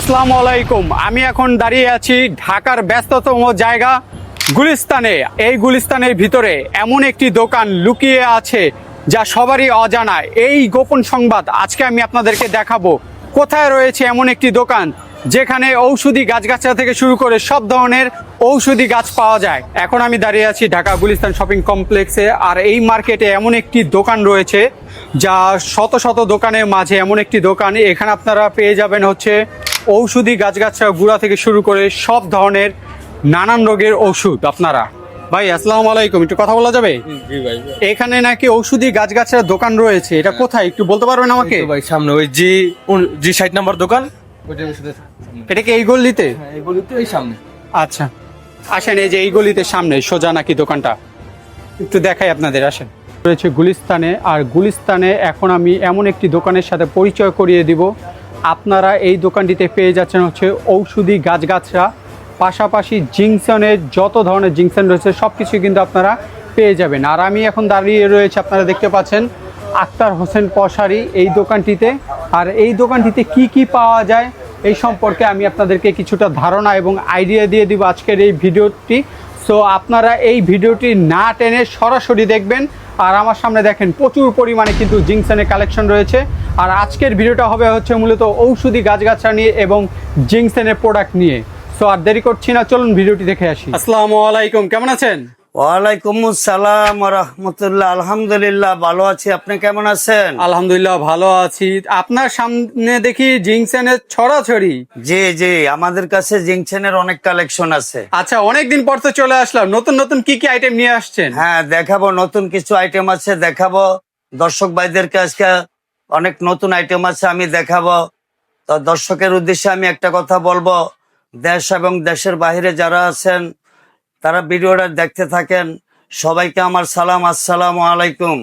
আসসালামু আলাইকুম আমি এখন দাঁড়িয়ে আছি ঢাকার ব্যস্ততম জায়গা গুলিস্তানে। এই গুলিস্তানের ভিতরে এমন একটি দোকান লুকিয়ে আছে যা সবারই অজানা। এই গোপন সংবাদ আজকে আমি আপনাদেরকে দেখাবো। কোথায় রয়েছে এমন একটি দোকান যেখানে ঔষধি গাছগাছরা থেকে শুরু করে সব ধরনের ঔষধি গাছ পাওয়া যায়। এখন আমি দাঁড়িয়ে আছি ঢাকা গুলিস্তান শপিং কমপ্লেক্সে আর এই মার্কেটে এমন একটি দোকান রয়েছে যা শত শত দোকানের মাঝে এমন একটি দোকান। এখানে আপনারা পেয়ে যাবেন হচ্ছে ঔষধি গাছগাছরা গুঁড়া থেকে শুরু করে সব ধরনের নানান রোগের ওষুধ আপনারা। ভাই আসসালামু আলাইকুম একটু কথা বলা যাবে? এখানে নাকি ঔষধি গাছগাছরার দোকান রয়েছে এটা কোথায়? একটু বলতে পারবেন আমাকে? ভাই সামনে ওই জি জি ষাট নাম্বার দোকান। এটা কি এই গলিতে? হ্যাঁ এই সামনে। আচ্ছা। আসেন এই যে এই গলিতে সামনে সোজা নাকি দোকানটা? একটু দেখাই আপনাদের আসেন। রয়েছে গুলিস্তানে আর গুলিস্তানে এখন আমি এমন একটি দোকানের সাথে পরিচয় করিয়ে দিব। আপনারা এই দোকানটিতে পেয়ে যাচ্ছেন হচ্ছে ঔষধি গাছগাছরা, পাশাপাশি জিংসনের যত ধরনের জিংসন রয়েছে সব কিছু কিন্তু আপনারা পেয়ে যাবেন। আর আমি এখন দাঁড়িয়ে রয়েছে, আপনারা দেখতে পাচ্ছেন, আক্তার হোসেন পশারি এই দোকানটিতে। আর এই দোকানটিতে কি কি পাওয়া যায়, এই সম্পর্কে আমি আপনাদেরকে কিছুটা ধারণা এবং আইডিয়া দিয়ে দিব আজকের এই ভিডিওটি। সো আপনারা এই ভিডিওটি না টেনে সরাসরি দেখবেন। আর আমার সামনে দেখেন, প্রচুর পরিমাণে কিন্তু জিংসেনের কালেকশন রয়েছে। আর আজকের ভিডিওটা হবে হচ্ছে মূলত ঔষধি গাছগাছরা নিয়ে এবং জিংসেনের প্রোডাক্ট নিয়ে। সো আর দেরি করছি না চলুন ভিডিওটি দেখে আসি। আসসালামু আলাইকুম কেমন আছেন? ওয়ালাইকুম আসসালাম রহমতুল্লাহ আলহামদুলিল্লাহ ভালো আছি। আপনি কেমন আছেন? আলহামদুলিল্লাহ ভালো আছি। আপনার সামনে দেখি জিংসেনের ছড়াছড়ি। জি জি আমাদের কাছে অনেক কালেকশন আছে। আচ্ছা অনেকদিন পর তো চলে আসলাম। নতুন নতুন কি কি আইটেম নিয়ে আসছেন? হ্যাঁ দেখাবো নতুন কিছু আইটেম আছে দেখাবো। দর্শক ভাইদেরকে আজকে অনেক নতুন আইটেম আছে, আমি দেখাবো। তো দর্শকের উদ্দেশ্যে আমি একটা কথা বলব। দেশ এবং দেশের বাইরে যারা আছেন, তারা ভিডিওটা দেখতে থাকেন। সবাইকে আমার সালাম, আসসালাম আলাইকুম।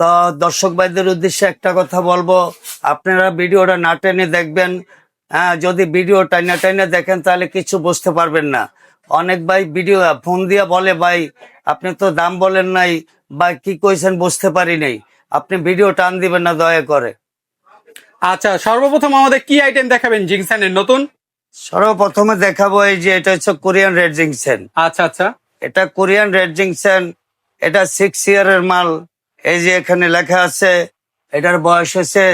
তো দর্শক ভাইদের উদ্দেশ্যে একটা কথা বলব। আপনারা ভিডিওটা না টেনে দেখবেন। হ্যাঁ যদি ভিডিও টাইনা টাইনা দেখেন, তাহলে কিছু বুঝতে পারবেন না। অনেক ভাই ভিডিও, ফোন দিয়ে বলে, ভাই, আপনি তো দাম বলেন নাই, বা কি কইছেন বুঝতে পারি নাই। আপনি ভিডিও টান দিবেন না দয়া করে। আচ্ছা সর্বপ্রথম আমাদের কি আইটেম দেখাবেন জিংসেনের নতুন? সর্বপ্রথমে দেখাবো এই যে এটা হচ্ছে কোরিয়ান রেড জিংসেন। আচ্ছা আচ্ছা। এটা কোরিয়ান রেড জিংসেন এটা সিক্স ইয়ারের মাল। এই যে এখানে লেখা আছে এটার বয়স হচ্ছে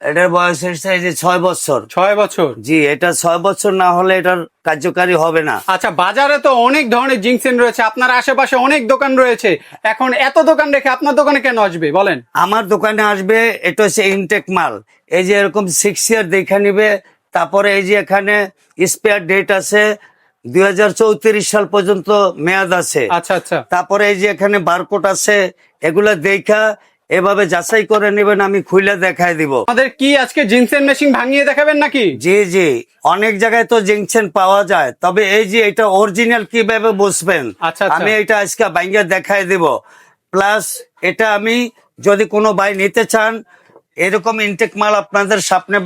এটার বয়স এই যে ছয় বছর। ছয় বছর? জি এটা ছয় বছর না হলে এটার কার্যকারী হবে না। আচ্ছা বাজারে তো অনেক ধরনের জিংসেন রয়েছে আপনার আশেপাশে অনেক দোকান রয়েছে। এখন এত দোকান রেখে আপনার দোকানে কেন আসবে বলেন? আমার দোকানে আসবে এটা হচ্ছে ইনটেক মাল। এই যে এরকম সিক্স ইয়ার দেখে নিবে তারপরে এই যে এখানে স্পেয়ার ডেট আছে দুই হাজার চৌত্রিশ সাল পর্যন্ত মেয়াদ আছে। আচ্ছা আচ্ছা। তারপরে এই যে এখানে বারকোড আছে এগুলা দেখা এভাবে যাচাই করে নেবেন আমি খুলে দেখাই দিব। আমাদের কি আজকে জিংসেন মেশিন ভাঙিয়ে দেখাবেন নাকি? জি জি। অনেক জায়গায় তো জিংছেন পাওয়া যায়। তবে এই যে এটা অরিজিনাল কীভাবে বুঝবেন? আচ্ছা, আচ্ছা। আমি এটা আজকে বাইঙ্গে দেখাই দিব। প্লাস এটা আমি যদি কোনো ভাই নিতে চান এরকম ইনটেক মাল আপনাদের সামনে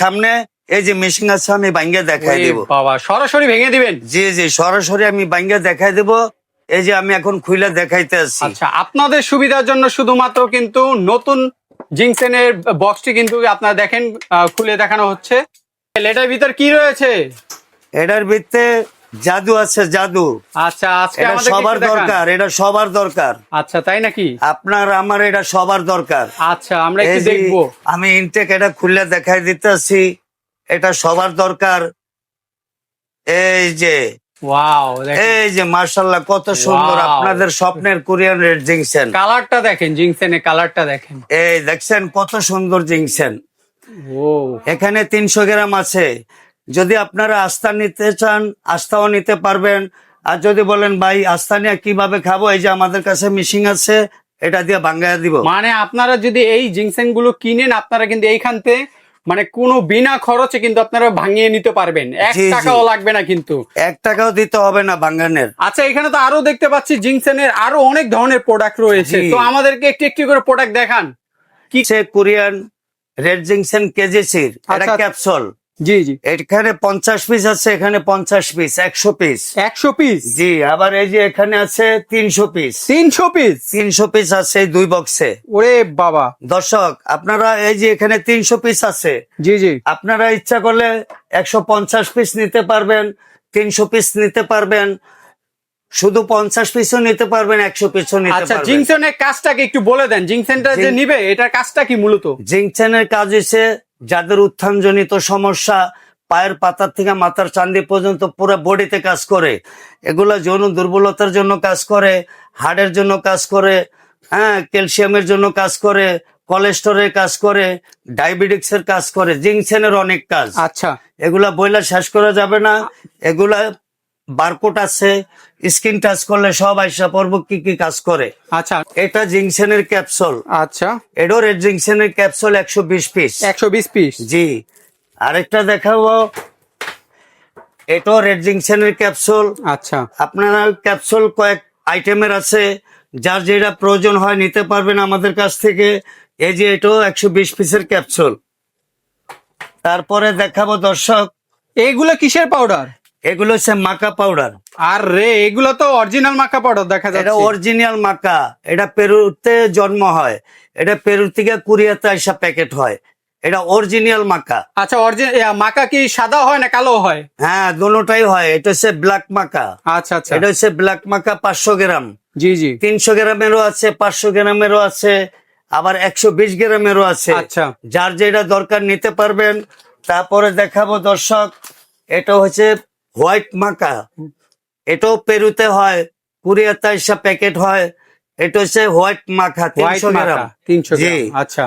সামনে এই যে মেশিন আছে আমি বাইঙ্গে দেখাই দিব। বাবা সরাসরি ভেঙে দিবেন? জি জি সরাসরি আমি বাইঙ্গে দেখাই দিব। এই যে আমি এখন খুলে দেখাইতে আসছি আচ্ছা আপনাদের সুবিধার জন্য শুধুমাত্র কিন্তু নতুন জিংসেনের বক্সটি কিন্তু আপনারা দেখেন খুলে দেখানো হচ্ছে। এটার ভিতর কি রয়েছে? এটার ভিতরে জাদু আছে জাদু। আচ্ছা আজকে এটা আমাদের সবার দরকার এটা সবার দরকার। আচ্ছা তাই নাকি? আপনার আমার এটা সবার দরকার। আচ্ছা আমরা একটু দেখব। আমি ইনটেক এটা খুলে দেখাই দিতেছি এটা সবার দরকার। এই যে এই যে মার্শাল্লাহ কত সুন্দর আপনাদের স্বপ্নের কোরিয়ান রেড জিংসেন। কালারটা দেখেন জিংসেনের কালারটা দেখেন। এই দেখছেন কত সুন্দর জিংসেন। ও এখানে তিনশো গ্রাম আছে। যদি আপনারা আস্থা নিতে চান আস্থাও নিতে পারবেন। আর যদি বলেন ভাই আস্থা নিয়ে কীভাবে খাব? এই যে আমাদের কাছে মিশিং আছে এটা দিয়ে বাঙ্গায় দিব। মানে আপনারা যদি এই জিংসেনগুলো কিনেন আপনারা কিন্তু এইখানতে মানে কোনো বিনা খরচে কিন্তু আপনারা ভাঙিয়ে নিতে পারবেন। এক। টাকাও লাগবে না কিন্তু। এক টাকাও দিতে হবে না বাঙ্গানের। আচ্ছা এখানে তো আরও দেখতে পাচ্ছি জিংসেনের আরও অনেক ধরনের প্রোডাক্ট রয়েছে। তো আমাদেরকে একটু একটু করে প্রোডাক্ট দেখান। কি কোরিয়ান রেড জিংসেন কেজিসির। এটা আচ্ছা। ক্যাপসুল। জি জি। এখানে পঞ্চাশ পিস আছে এখানে পঞ্চাশ পিস একশো পিস একশো পিস জি আবার এই যে এখানে আছে তিনশো পিস তিনশো পিস তিনশো পিস আছে দুই বক্সে ওরে বাবা। দর্শক আপনারা এই যে এখানে তিনশো পিস আছে জি জি। আপনারা ইচ্ছা করলে একশো পঞ্চাশ পিস নিতে পারবেন তিনশো পিস নিতে পারবেন শুধু পঞ্চাশ পিসও নিতে পারবেন একশো পিসও নিতে আচ্ছা জিংসনের কাজটাকে একটু বলে দেন। জিংসনটা যে নিবে এটার কাজটা কি মূলত? জিংচেনের কাজ হচ্ছে যাদের উত্থানজনিত সমস্যা পায়ের পাতার থেকে মাথার চান্দি পর্যন্ত পুরো বডিতে কাজ করে। এগুলো যৌন দুর্বলতার জন্য কাজ করে হাড়ের জন্য কাজ করে হ্যাঁ ক্যালসিয়ামের জন্য কাজ করে কোলেস্টোরের কাজ করে ডায়াবেটিক্সের কাজ করে জিংসেনের অনেক কাজ। আচ্ছা। এগুলা বইলা শেষ করা যাবে না। এগুলা বারকোট আছে স্কিন টাচ করলে সব আইসা পর্ব কি কি কাজ করে। আচ্ছা। এটা জিংসেনের ক্যাপসুল। আচ্ছা। এডো রেড জিংসেনের ক্যাপসুল একশো বিশ পিস। একশো বিশ পিস। জি। আরেকটা দেখাবো এটাও রেড জিংসেনের ক্যাপসুল। আচ্ছা। আপনারা ক্যাপসুল কয়েক আইটেমের আছে। যার যেটা প্রয়োজন হয় নিতে পারবেন আমাদের কাছ থেকে। এই যে এটাও একশো বিশ পিসের ক্যাপসুল। তারপরে দেখাবো দর্শক। এইগুলো কিসের পাউডার? এগুলো হচ্ছে মাকা পাউডার আর রে এগুলো তো অরিজিনাল মাকা পাউডার দেখা যায় এটা অরিজিনাল মাকা। এটা পেরুতে জন্ম হয়। এটা পেরু থেকে কুরিয়াতে আসা প্যাকেট হয়। এটা অরিজিনাল মাকা। আচ্ছা অরিজিনাল মাকা কি সাদা হয় না কালো হয়? হ্যাঁ দুটোটাই হয়। এটা হচ্ছে ব্ল্যাক মাকা। আচ্ছা আচ্ছা। এটা হচ্ছে ব্ল্যাক মাকা পাঁচশো গ্রাম। জি জি। তিনশো গ্রামেরও আছে পাঁচশো গ্রামেরও আছে আবার একশো বিশ গ্রামেরও আছে। আচ্ছা। যার যেটা দরকার নিতে পারবেন। তারপরে দেখাবো দর্শক এটা হচ্ছে হোয়াইট মাকা। এটাও পেরুতে হয় কুড়ি আত্মাইশা প্যাকেট হয় এটা হচ্ছে হোয়াইট মাখা তিনশো গ্রাম। তিনশো গ্রাম আচ্ছা।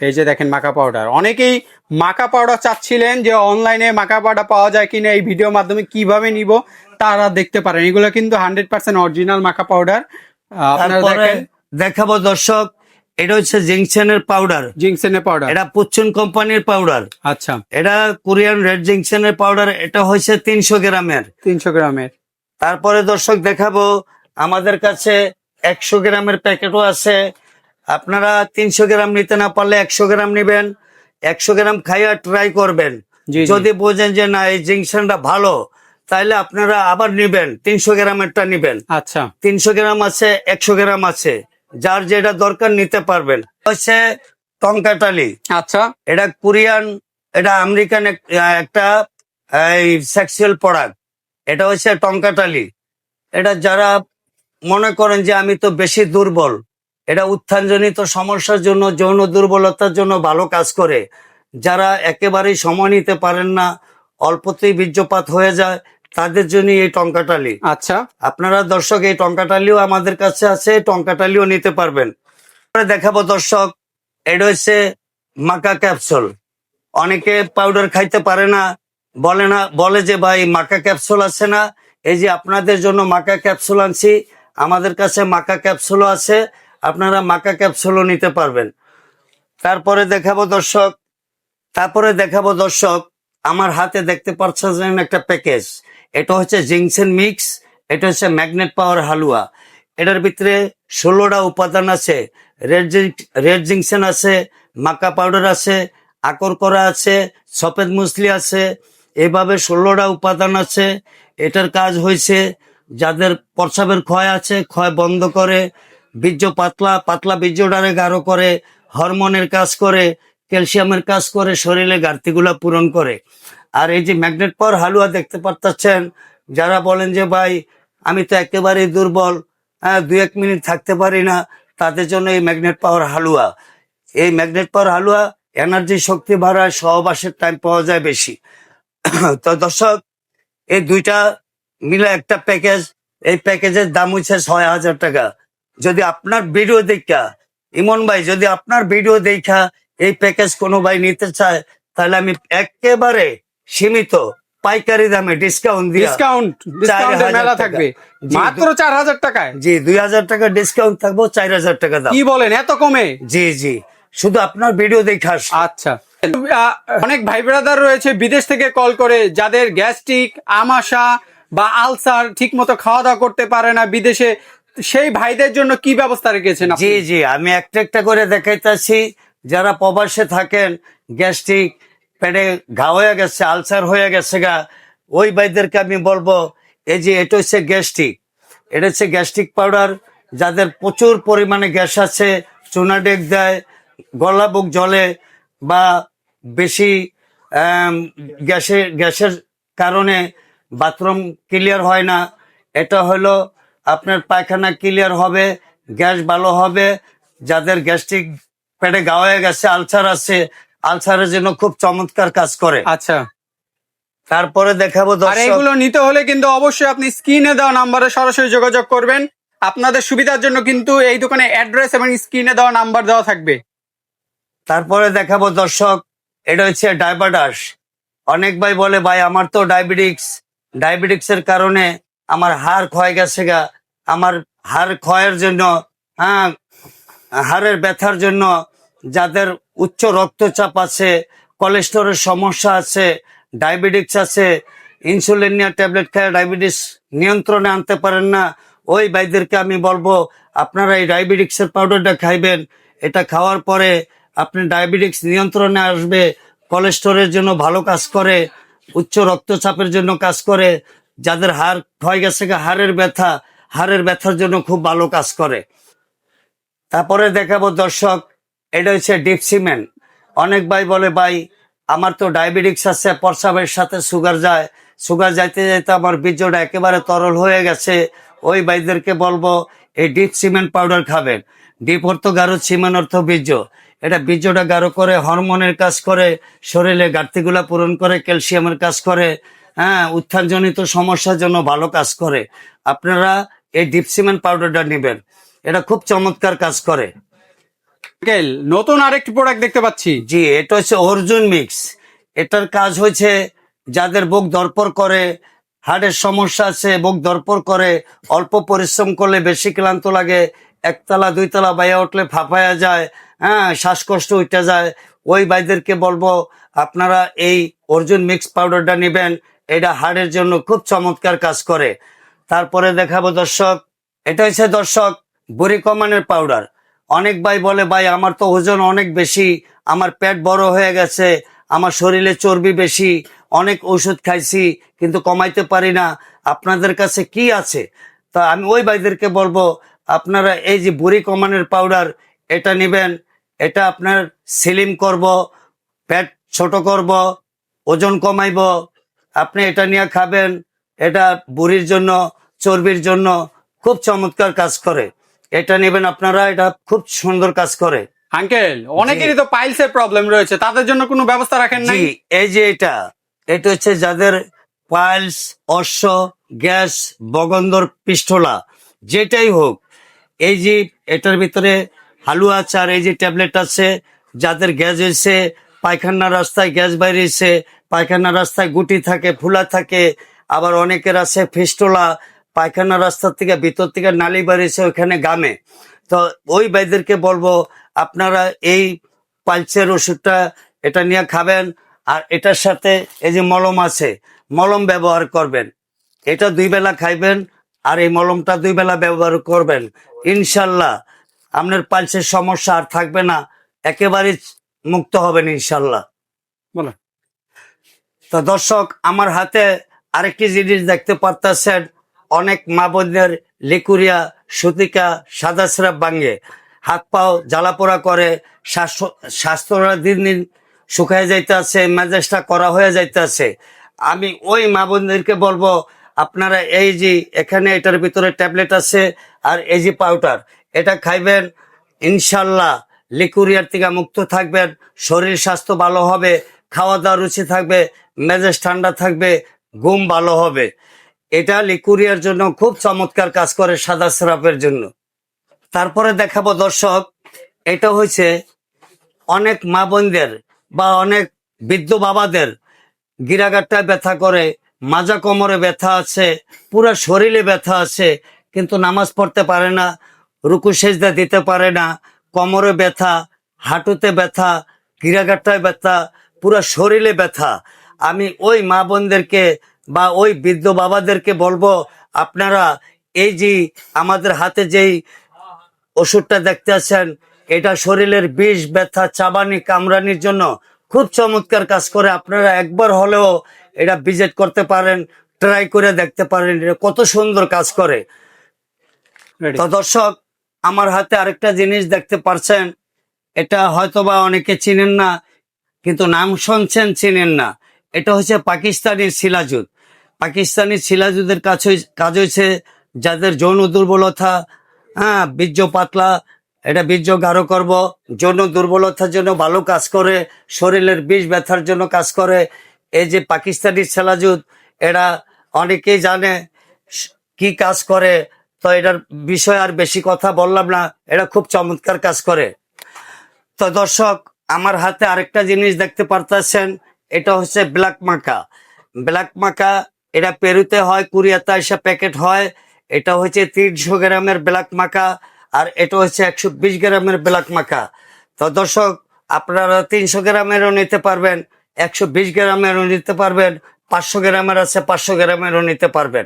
এই যে দেখেন মাকা পাউডার। অনেকেই মাকা পাউডার চাচ্ছিলেন যে অনলাইনে মাকা পাউডার পাওয়া যায় কিনা এই ভিডিওর মাধ্যমে কীভাবে নিব তারা দেখতে পারেন। এগুলো কিন্তু hundred percent original maca powder. আপনারা দেখেন। দেখাবো দর্শক এটা হচ্ছে জিংসেনের পাউডার জিংসেনের পাউডার এটা পুচ্ছুন কোম্পানির পাউডার আচ্ছা। এটা কোরিয়ান রেড জিংসেনের পাউডার এটা হচ্ছে তিনশো গ্রামের। তিনশো গ্রামের। তারপরে দর্শক দেখাবো আমাদের কাছে একশো গ্রামের প্যাকেটও আছে। আপনারা তিনশো গ্রাম নিতে না পারলে একশো গ্রাম নেবেন। একশো গ্রাম খাইয়া ট্রাই করবেন। যদি বোঝেন যে না এই জিংশনটা ভালো তাহলে আপনারা আবার নিবেন। তিনশো গ্রামেরটা নিবেন। আচ্ছা। তিনশো গ্রাম আছে একশো গ্রাম আছে। যার যেটা দরকার নিতে পারবেন। হচ্ছে টঙ্কাটালি আচ্ছা। এটা কোরিয়ান এটা আমেরিকান এক- একটা সেক্সুয়াল প্রোডাক্ট। এটা হচ্ছে টঙ্কাটালি এটা যারা মনে করেন যে আমি তো বেশি দুর্বল এটা উত্থানজনিত সমস্যার জন্য যৌন দুর্বলতার জন্য ভালো কাজ করে। যারা একেবারেই সময় নিতে পারেন না অল্পতেই বীর্যপাত হয়ে যায় তাদের জন্য এই টঙ্কাটালি। আচ্ছা। আপনারা দর্শক এই টঙ্কাটালিও আমাদের কাছে আছে টঙ্কাটালিও নিতে পারবেন। দেখাবো দর্শক এটা হচ্ছে মাকা ক্যাপসুল। অনেকে পাউডার খাইতে পারে না বলে না বলে যে ভাই মাকা ক্যাপসুল আছে না। এই যে আপনাদের জন্য মাকা ক্যাপসুল আনছি আমাদের কাছে মাকা ক্যাপসুলও আছে আপনারা মাকা ক্যাপসুলও নিতে পারবেন। তারপরে দেখাবো দর্শক তারপরে দেখাবো দর্শক আমার হাতে দেখতে পাচ্ছেন একটা প্যাকেজ। এটা হচ্ছে জিংসেন মিক্স, এটা হচ্ছে ম্যাগনেট পাওয়ার হালুয়া। এটার ভিতরে ষোলোটা উপাদান আছে, রেড রেড জিংসেন আছে, মাকা পাউডার আছে, আকর করা আছে, সফেদ মুসলি আছে, এভাবে ষোলোটা উপাদান আছে। এটার কাজ হয়েছে যাদের প্রস্রাবের ক্ষয় আছে, ক্ষয় বন্ধ করে, বীর্য পাতলা পাতলা বীর্যটারে গাঢ় করে, হরমোনের কাজ করে, ক্যালসিয়ামের কাজ করে, শরীরে ঘাটতিগুলা পূরণ করে। আর এই যে ম্যাগনেট পাওয়ার হালুয়া দেখতে পারতেছেন, যারা বলেন যে, ভাই, আমি তো একেবারেই দুর্বল হ্যাঁ দু এক মিনিট থাকতে পারি না। তাদের জন্য এই ম্যাগনেট পাওয়ার হালুয়া। এই ম্যাগনেট পাওয়ার হালুয়া এনার্জি শক্তি বাড়ায়, সহবাসের টাইম পাওয়া যায় বেশি। তো দর্শক, এই দুইটা মিলে একটা প্যাকেজ। এই প্যাকেজের দাম হচ্ছে ছয় হাজার টাকা। যদি আপনার ভিডিও দেখা, ইমন ভাই, যদি আপনার ভিডিও দেখা, এই প্যাকেজ কোনো ভাই নিতে চায়, তাহলে আমি একেবারে সীমিত। পাইকারি দামে ডিসকাউন্ট দিয়ে ডিসকাউন্ট ডিসকাউন্টের মেলা থাকবে। মাত্র চার হাজার টাকায়? জি দুই হাজার টাকা ডিসকাউন্ট থাকব চার হাজার টাকা দাম। কি বলেন এত কমে? জি জি। শুধু আপনার ভিডিও দেখে। আচ্ছা। অনেক ভাই ব্রাদার রয়েছে বিদেশ থেকে কল করে যাদের গ্যাস্ট্রিক আমাশা বা আলসার ঠিক মতো খাওয়া দাওয়া করতে পারে না বিদেশে সেই ভাইদের জন্য কি ব্যবস্থা রেখেছেন জি জি। আমি একটা একটা করে দেখাইতেছি। যারা প্রবাসে থাকেন গ্যাস্ট্রিক পেটে ঘা হয়ে গেছে, আলসার হয়ে গেছে গা। ওই ভাইদেরকে আমি বলব, এই যে এটা হচ্ছে গ্যাস্ট্রিক। এটা হচ্ছে গ্যাস্ট্রিক পাউডার, যাদের প্রচুর পরিমাণে গ্যাস আছে, চুনা ডেক দেয়, গলা বুক জলে বা বেশি গ্যাসে, গ্যাসের কারণে বাথরুম ক্লিয়ার হয় না। এটা হলো আপনার পায়খানা ক্লিয়ার হবে, গ্যাস ভালো হবে। যাদের গ্যাস্ট্রিক পেটে গা হয়ে গেছে, আলসার আছে আলসারের জন্য খুব চমৎকার কাজ করে। আচ্ছা। তারপরে দেখাবো আর এগুলো নিতে হলে কিন্তু অবশ্যই আপনি স্ক্রিনে দেওয়া নাম্বারে সরাসরি যোগাযোগ করবেন। আপনাদের সুবিধার জন্য কিন্তু এই দোকানে অ্যাড্রেস এবং স্ক্রিনে দেওয়া নাম্বার দেওয়া থাকবে। তারপরে দেখাবো দর্শক এটা হচ্ছে ডায়াবেটাস অনেক ভাই বলে ভাই আমার তো ডায়াবেটিক্স। ডায়াবেটিক্স এর কারণে আমার হাড় ক্ষয় গেছে গা। আমার হাড় ক্ষয়ের জন্য হ্যাঁ হাড়ের ব্যথার জন্য যাদের উচ্চ রক্তচাপ আছে কোলেস্টোরের সমস্যা আছে ডায়াবেটিক্স আছে ইনসুলিন নিয়ে ট্যাবলেট খেয়ে ডায়াবেটিস নিয়ন্ত্রণে আনতে পারেন না। ওই ভাইদেরকে আমি বলব, আপনারা এই ডায়াবেটিক্সের পাউডারটা খাইবেন। এটা খাওয়ার পরে আপনি ডায়াবেটিক্স নিয়ন্ত্রণে আসবে কোলেস্টোরের জন্য ভালো কাজ করে, উচ্চ রক্তচাপের জন্য কাজ করে, যাদের হাড় ক্ষয় গেছে হাড়ের ব্যথা, হাড়ের ব্যথার জন্য খুব ভালো কাজ করে। তারপরে দেখাবো দর্শক এটা হচ্ছে ডিপসিমেন্ট অনেক ভাই বলে, ভাই, আমার তো ডায়াবেটিক্স আছে, প্রস্রাবের সাথে সুগার যায়। সুগার যাইতে যাইতে আমার বীর্যটা একেবারে তরল হয়ে গেছে। ওই ভাইদেরকে বলব, এই ডিপ সিমেন্ট পাউডার খাবেন। ডিপ অর্থ গাঢ় সিমেন্ট অর্থ বীর্য। এটা বীর্যটা গাঢ় করে, হরমোনের কাজ করে, শরীরে ঘাটতিগুলা পূরণ করে, ক্যালসিয়ামের কাজ করে হ্যাঁ উত্থানজনিত সমস্যার জন্য ভালো কাজ করে। আপনারা এই ডিপ সিমেন্ট পাউডারটা নেবেন। এটা খুব চমৎকার কাজ করে। আঙ্কেল নতুন আরেকটি প্রোডাক্ট দেখতে পাচ্ছি। জি, এটা হচ্ছে অর্জুন মিক্স এটার কাজ হচ্ছে যাদের বুক দরপর করে হার্টের সমস্যা আছে, বুক দরপর করে, অল্প পরিশ্রম করলে বেশি ক্লান্ত লাগে, একতলা, দুইতলা বাইয়া উঠলে ফাঁপায়া যায় হ্যাঁ শ্বাসকষ্ট উঠে যায়। ওই ভাইদেরকে বলব, আপনারা এই অর্জুন মিক্স পাউডারটা নেবেন, এটা হার্টের জন্য খুব চমৎকার কাজ করে। তারপরে দেখাবো দর্শক, এটা হচ্ছে দর্শক, বুড়ি কমানের পাউডার অনেক ভাই বলে, ভাই, আমার তো ওজন অনেক বেশি, আমার পেট বড় হয়ে গেছে, আমার শরীরে চর্বি বেশি, অনেক ওষুধ খাইছি, কিন্তু কমাইতে পারি না, আপনাদের কাছে কি আছে? তা আমি ওই ভাইদেরকে বলব, আপনারা এই যে বুড়ি কমানের পাউডার এটা নেবেন, এটা আপনার সিলিম করব, পেট ছোট করব, ওজন কমাইব, আপনি এটা নিয়ে খাবেন, এটা বুড়ির জন্য, চর্বির জন্য খুব চমৎকার কাজ করে। এটা নেবেন আপনারা এটা খুব সুন্দর কাজ করে। আঙ্কেল অনেকেরই তো পাইলস এর প্রবলেম রয়েছে তাদের জন্য কোনো ব্যবস্থা রাখেন নাই? এই যে এটা এটা হচ্ছে যাদের পাইলস অশ্ব গ্যাস বগন্দর পিষ্টলা যেটাই হোক এই যে এটার ভিতরে হালুয়া চার এই যে ট্যাবলেট আছে যাদের গ্যাস হয়েছে পায়খানা রাস্তায় গ্যাস বাইরেছে পায়খানা রাস্তায় গুটি থাকে ফুলা থাকে আবার অনেকের আছে ফিস্টোলা পায়খানা রাস্তার থেকে ভিতর থেকে নালি বাড়িয়েছে ওইখানে গামে তো ওই ভাইদেরকে বলব আপনারা এই পালচের ওষুধটা এটা নিয়ে খাবেন আর এটার সাথে এই যে মলম আছে মলম ব্যবহার করবেন। এটা দুই বেলা খাইবেন আর এই মলমটা দুই বেলা ব্যবহার করবেন। ইনশাল্লাহ আপনার পালসের সমস্যা আর থাকবে না একেবারে মুক্ত হবেন ইনশাল্লাহ। তো দর্শক আমার হাতে আরেকটি জিনিস দেখতে পারতেছেন অনেক মা বোনদের লিকুরিয়া, সুতিকা সাদা স্রাব ভাঙে। হাত পাও জ্বালাপোড়া করে স্বাস্থ্য- স্বাস্থ্যরা দিন দিন শুকায় যাইতে আছে মেজাজটা করা হয়ে যাইতে আছে আমি ওই মা বোনদেরকে বলব, আপনারা এই যে এখানে এটার ভিতরে ট্যাবলেট আছে আর এই যে পাউডার, এটা খাইবেন, ইনশাল্লাহ লিকুরিয়ার থেকে মুক্ত থাকবেন, শরীর স্বাস্থ্য ভালো হবে খাওয়া দাওয়া রুচি থাকবে, মেজাজ ঠান্ডা থাকবে, ঘুম ভালো হবে। এটা লিকুরিয়ার জন্য খুব চমৎকার কাজ করে সাদা সিরাপের জন্য। তারপরে দেখাবো দর্শক, এটা হচ্ছে অনেক মা বোনদের বা অনেক বৃদ্ধ বাবাদের গিরাগারটায় ব্যথা করে, মাজা কোমরে ব্যথা আছে, পুরো শরীরে ব্যথা আছে, কিন্তু নামাজ পড়তে পারে না, রুকু সেজদা দিতে পারে না, কোমরে ব্যথা, হাঁটুতে ব্যথা, গিরাগারটায় ব্যথা, পুরো শরীরে ব্যথা। আমি ওই মা বোনদেরকে বা ওই বৃদ্ধ বাবাদেরকে বলব আপনারা এই যে আমাদের হাতে যেই ওষুধটা দেখতে আছেন এটা শরীরের বিষ ব্যথা চাবানি কামড়ানির জন্য খুব চমৎকার কাজ করে। আপনারা একবার হলেও এটা ভিজিট করতে পারেন ট্রাই করে দেখতে পারেন এটা কত সুন্দর কাজ করে। তো দর্শক আমার হাতে আরেকটা জিনিস দেখতে পারছেন এটা হয়তোবা অনেকে চিনেন না কিন্তু নাম শুনছেন চিনেন না। এটা হচ্ছে পাকিস্তানি শিলাজুদ পাকিস্তানি শিলাজুদের হই- কাজ হয়েছে যাদের যৌন দুর্বলতা হ্যাঁ বীর্য পাতলা, এটা বীর্য গাঢ় করব, যৌন দুর্বলতার জন্য ভালো কাজ করে, শরীরের বিষ ব্যথার জন্য কাজ করে। এই যে পাকিস্তানি শিলাজুদ এরা অনেকেই জানে কি কাজ করে, তো এটার বিষয়ে আর বেশি কথা বললাম না এটা খুব চমৎকার কাজ করে। তো দর্শক, আমার হাতে আরেকটা জিনিস দেখতে পারতেছেন, এটা হচ্ছে ব্ল্যাক মাকা ব্ল্যাক মাকা এটা পেরুতে হয় কুড়িয়াতে এসে প্যাকেট হয়। এটা হচ্ছে তিনশো গ্রামের ব্ল্যাক মাকা আর এটা হচ্ছে একশো বিশ গ্রামের ব্ল্যাক মাকা তো দর্শক আপনারা তিনশো গ্রামেরও নিতে পারবেন একশো বিশ গ্রামেরও নিতে পারবেন পাঁচশো গ্রামের আছে পাঁচশো গ্রামেরও নিতে পারবেন।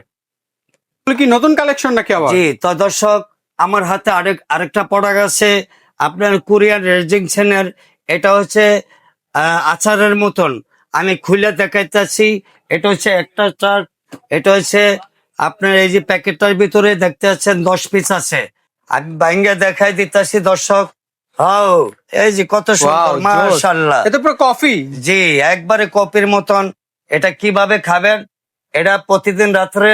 কি নতুন কালেকশন নাকি আবার? জি তো দর্শক আমার হাতে আরেক আরেকটা প্রোডাক্ট আছে আপনার কোরিয়ান রেজিংশনের এটা হচ্ছে আচারের মতন। আমি খুলে দেখাইতেছি এটা হচ্ছে একটা চার্ট এটা হচ্ছে আপনার এই যে প্যাকেটটার ভিতরে দেখতে পাচ্ছেন দশ পিস আছে। আমি বাইঙ্গা দেখাই দিতেছি দর্শক। হাও এই যে কত সুন্দর Wow, এটা পুরো কফি? জি একবারে কপির মতন। এটা কীভাবে খাবেন? এটা প্রতিদিন রাত্রে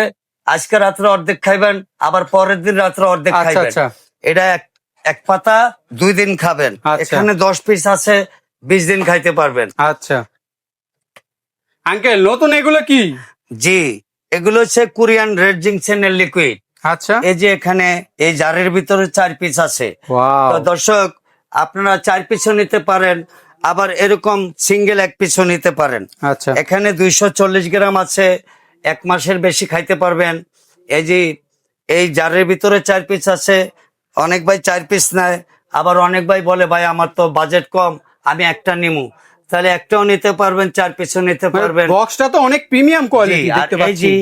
আজকে রাত্রে অর্ধেক খাইবেন আবার পরের দিন রাত্রে অর্ধেক আচ্ছা খাইবেন। আচ্ছা। এটা এক এক পাতা দুই দিন খাবেন। আচ্ছা। এখানে দশ পিস আছে বিশ দিন খাইতে পারবেন। আচ্ছা। আঙ্কেল নতুন এগুলো কি? জি এগুলো হচ্ছে কোরিয়ান রেড জিংসেনের লিকুইড আচ্ছা। এই যে এখানে এই জারের ভিতরে চার পিস আছে। তো দর্শক আপনারা চার পিসও নিতে পারেন আবার এরকম সিঙ্গেল এক পিসও নিতে পারেন। আচ্ছা। এখানে দুইশো চল্লিশ গ্রাম আছে এক মাসের বেশি খাইতে পারবেন। এই যে এই জারের ভিতরে চার পিস আছে অনেক ভাই চার পিস নেয় আবার অনেক ভাই বলে ভাই আমার তো বাজেট কম আমি একটা নিমু। তাহলে একটাও নিতে পারবেন চার পিসও নিতে পারবেন। বক্সটা তো অনেক প্রিমিয়াম কোয়ালিটি দেখতে পাচ্ছি।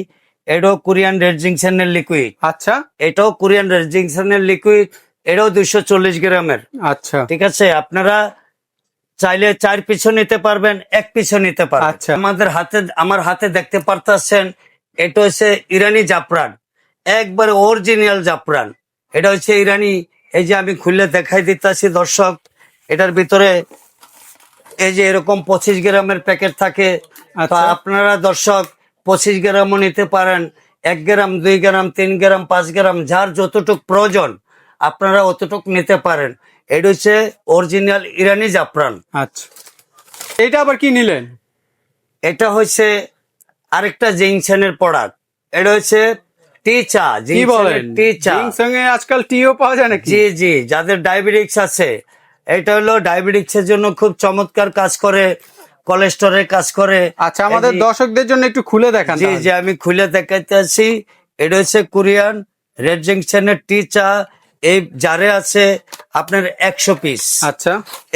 এটাও কোরিয়ান রেড জিংসেনের লিকুইড আচ্ছা। এটাও কোরিয়ান রেড জিংসেনের লিকুইড এটাও দুইশো চল্লিশ গ্রামের। আচ্ছা। ঠিক আছে? আপনারা চাইলে চার পিছু নিতে পারবেন এক পিছু নিতে পারবেন। আচ্ছা। আমাদের হাতে আমার হাতে দেখতে পারতেছেন এটা হচ্ছে ইরানি জাফরান। একবারে অরিজিনাল জাফরান। এটা হচ্ছে ইরানি এই যে আমি খুলে দেখাই দিতেছি দর্শক এটার ভিতরে এই যে এরকম পঁচিশ গ্রামের প্যাকেট থাকে তো আচ্ছা। আপনারা দর্শক পঁচিশ গ্রামও নিতে পারেন এক গ্রাম দুই গ্রাম তিন গ্রাম পাঁচ গ্রাম যার যতটুক প্রয়োজন আপনারা অতটুক নিতে পারেন। এটা হচ্ছে অরিজিনাল ইরানি জাফরান। আচ্ছা। এটা আবার কি নিলেন? এটা হচ্ছে আরেকটা জিংসেনের প্রোডাক্ট। এটা হচ্ছে টি চা কি বলেন? টি চা সঙ্গে আজকাল টিও পাওয়া যায় নাকি? জি জি যাদের ডায়াবেটিক্স আছে এটা হলো ডায়াবেটিক্স এর জন্য খুব চমৎকার কাজ করে কোলেস্টোরের কাজ করে। আচ্ছা আমাদের দর্শকদের জন্য একটু খুলে দেখান জি। জি আমি খুলে দেখাইতে আছি এটা হচ্ছে কোরিয়ান রেড জংশনের টি চা। এই জারে আছে আপনার একশো পিস আচ্ছা।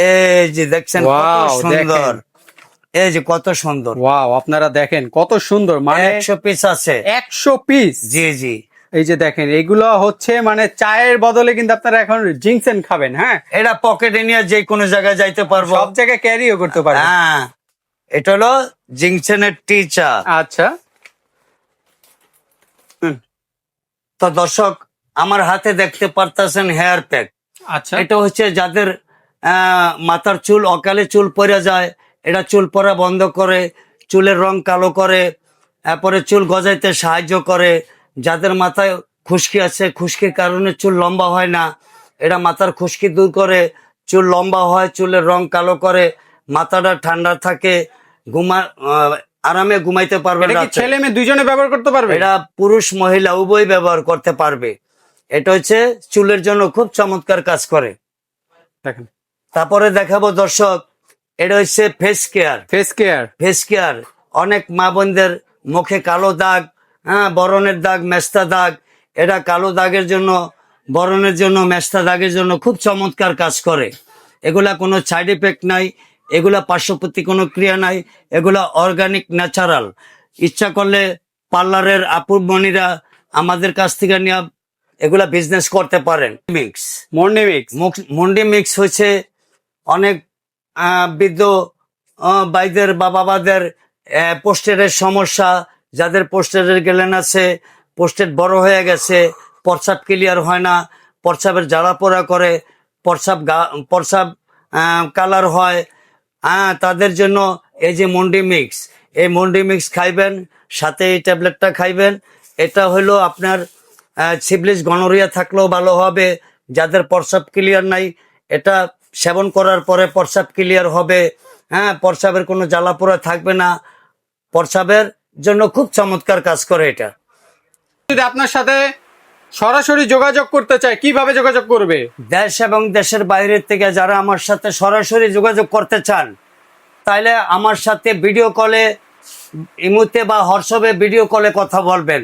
এই যে দেখছেন কত সুন্দর। এই যে কত সুন্দর। ওয়াও আপনারা দেখেন কত সুন্দর মানে একশো পিস আছে। একশো পিস জি জি। এই যে দেখেন এগুলো হচ্ছে মানে চায়ের বদলে কিন্তু আপনারা এখন জিংসেন খাবেন হ্যাঁ? এটা পকেটে নিয়ে যে কোনো জায়গায় যাইতে পারব। সব জায়গায় ক্যারিও করতে পারবেন। হ্যাঁ এটা হলো জিংসেনের টি চা আচ্ছা। তো দর্শক আমার হাতে দেখতে পারতেছেন হেয়ার প্যাক আচ্ছা। এটা হচ্ছে যাদের মাথার চুল অকালে চুল পড়ে যায় এটা চুল পড়া বন্ধ করে চুলের রং কালো করে তারপরে চুল গজাইতে সাহায্য করে যাদের মাথায় খুশকি আছে খুশকির কারণে চুল লম্বা হয় না। এটা মাথার খুশকি দূর করে চুল লম্বা হয় চুলের রং কালো করে মাথাটা ঠান্ডা থাকে ঘুমা আরামে ঘুমাইতে পারবে ছেলে মেয়ে দুইজনে ব্যবহার করতে পারবে? এটা পুরুষ মহিলা উভয় ব্যবহার করতে পারবে। এটা হচ্ছে চুলের জন্য খুব চমৎকার কাজ করে। দেখেন। তারপরে দেখাবো দর্শক এটা হচ্ছে face care face care face care অনেক মা বোনদের মুখে কালো দাগ হ্যাঁ বরণের দাগ মেস্তা দাগ এটা কালো দাগের জন্য বরণের জন্য মেস্তা দাগের জন্য খুব চমৎকার কাজ করে। এগুলা কোনো সাইড এফেক্ট নাই এগুলা পার্শ্বপ্রতি কোনো ক্রিয়া নাই এগুলা অর্গানিক ন্যাচারাল ইচ্ছা করলে পার্লারের আপুর মনিরা আমাদের কাছ থেকে নিয়ে এগুলা বিজনেস করতে পারেন। মিক্স মর্নিমিক্স মুখ- মন্ডি মিক্স হয়েছে অনেক বৃদ্ধ বাইদের বা বাবাদের পোস্টের সমস্যা যাদের পোস্টারের গেলেন আছে পোস্টেড বড় হয়ে গেছে প্রসাব ক্লিয়ার হয় না প্রসাবের জ্বালা পোড়া করে প্রসাব গা- কালার হয় হ্যাঁ তাদের জন্য এই যে মন্ডি মিক্স এই মন্ডি মিক্স খাইবেন, সাথে এই ট্যাবলেটটা খাইবেন, এটা হলো আপনার সিবলিস গনোরিয়া থাকলেও ভালো হবে, যাদের প্রসাব ক্লিয়ার নাই, এটা সেবন করার পরে প্রসাব ক্লিয়ার হবে হ্যাঁ প্রসাবের কোনো জ্বালাপোড়া থাকবে না প্রসাবের জন্য খুব চমৎকার কাজ করে এটা। যদি আপনার সাথে সরাসরি যোগাযোগ করতে চায় কীভাবে যোগাযোগ করবে? দেশ এবং দেশের বাইরের থেকে যারা আমার সাথে সরাসরি যোগাযোগ করতে চান তাইলে আমার সাথে ভিডিও কলে ইমুতে বা হোয়াটসঅ্যাপে ভিডিও কলে কথা বলবেন।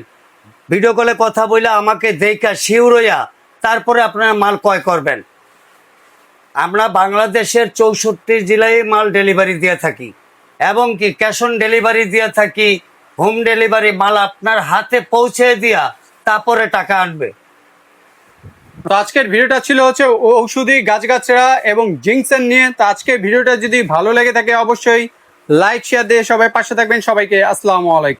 ভিডিও কলে কথা বলে আমাকে দেখা শিউরইয়া তারপরে আপনারা মাল ক্রয় করবেন। আমরা বাংলাদেশের চৌষট্টি জেলায় মাল ডেলিভারি দিয়ে থাকি। এবং কি ক্যাশ অন ডেলিভারি দিয়ে থাকি হোম ডেলিভারি মাল আপনার হাতে পৌঁছে দিয়া তারপরে টাকা আনবে। তো আজকের ভিডিওটা ছিল হচ্ছে ঔষধি, গাছগাছড়া এবং জিংসেন নিয়ে। তো আজকের ভিডিওটা যদি ভালো লেগে থাকে অবশ্যই লাইক শেয়ার দিয়ে সবাই পাশে থাকবেন। সবাইকে আসসালামু আলাইকুম।